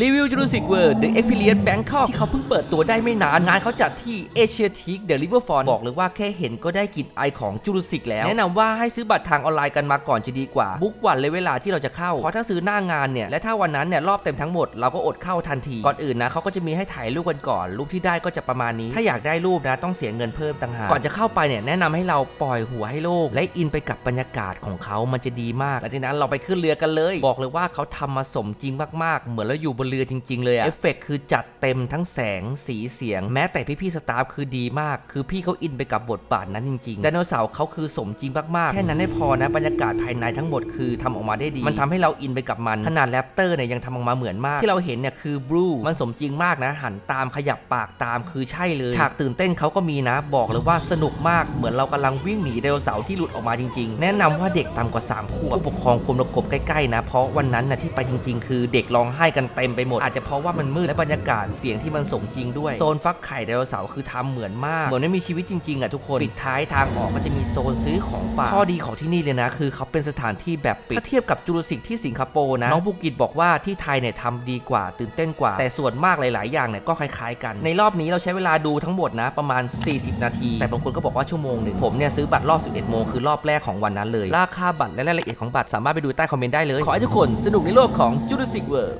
รีวิว Jurassic World The Experience Bangkok ที่เขาเพิ่งเปิดตัวได้ไม่นานงานเขาจัดที่ Asiatic The Riverfront บอกเลยว่าแค่เห็นก็ได้กลิ่นไอของ Jurassic แล้ว แนะนำว่าให้ซื้อบัตรทางออนไลน์กันมาก่อนจะดีกว่า บุ๊กวันเลยเวลาที่เราจะเข้า เพราะถ้าซื้อหน้างานเนี่ย และถ้าวันนั้นเนี่ยรอบเต็มทั้งหมดเราก็อดเข้าทันที ก่อนอื่นนะเขาก็จะมีให้ถ่ายรูปกันก่อน รูปที่ได้ก็จะประมาณนี้ ถ้าอยากได้รูปนะต้องเสียเงินเพิ่มต่างหากก่อนจะเข้าไปเนี่ยแนะนำให้เราปล่อยหัวให้โล่งและอินไปกับบรรยากาศของเขามันจะดีมากหลังจากนั้นเราไปขึ้นเรือกันเลย บอกเลยว่าเขาทำมาสมจริงมากๆ เหมือนเราอยู่บนเรือจริง ๆ เลยอะเอฟเฟกต์คือจัดเต็มทั้งแสงสีเสียง แม้แต่พี่ๆสตาฟคือดีมาก คือพี่เขาอินไปกับบทบาทนั้นจริงๆไดโนเสาร์เขาคือสมจริงมากๆ แค่นั้นไม่พอนะบรรยากาศภายในทั้งหมดคือทำออกมาได้ดี มันทำให้เราอินไปกับมันขนาดแรปเตอร์เนี่ยยังทำออกมาเหมือนมาก ที่เราเห็นเนี่ยคือบลูมันสมจริงมากนะ หันตามขยับปากตามคือใช่เลย ฉากตื่นเต้นเขาก็มีนะ บอกเลยว่าสนุกมากเหมือนเรากำลังวิ่งหนีไดโนเสาร์ที่หลุดออกมาจริง ๆ แนะนำว่าเด็กต่ำกว่า3ขวบผู้ปกครองควรประกบใกล้ๆนะ เพราะวันนั้นนะที่ไปจริง ๆ คือเด็กร้องไห้กันเต็มไปหมด อาจจะเพราะว่ามันมืดและบรรยากาศเสียงที่มันสมจริงด้วย โซนฟักไข่ไดโนเสาร์คือทำเหมือนมาก เหมือนไม่มีชีวิตจริงๆอะทุกคน ปิดท้ายทางออกก็จะมีโซนซื้อของฝาก ข้อดีของที่นี่เลยนะ คือเขาเป็นสถานที่แบบปิด ถ้าเทียบกับจูราสสิกที่สิงคโปร์นะ น้องบุกิตบอกว่าที่ไทยเนี่ยทำดีกว่า ตื่นเต้นกว่า แต่ส่วนมากหลาย ๆ อย่างเนี่ยก็คล้ายๆ กัน ในรอบนี้เราใช้เวลาดูทั้งหมดนะ ประมาณ 40 นาที แต่บางคนก็บอกว่าชั่วโมงหนึ่งผมเนี่ยซื้อบัตรรอบ 11 โมงคือรอบแรกของวันนั้นเลย ราคาบัตรและรายละเอียดของบัตรสามารถไปดูใต้คอมเมนต์ได้เลย ขอให้ทุกคนสนุกในโลกของ Jurassic World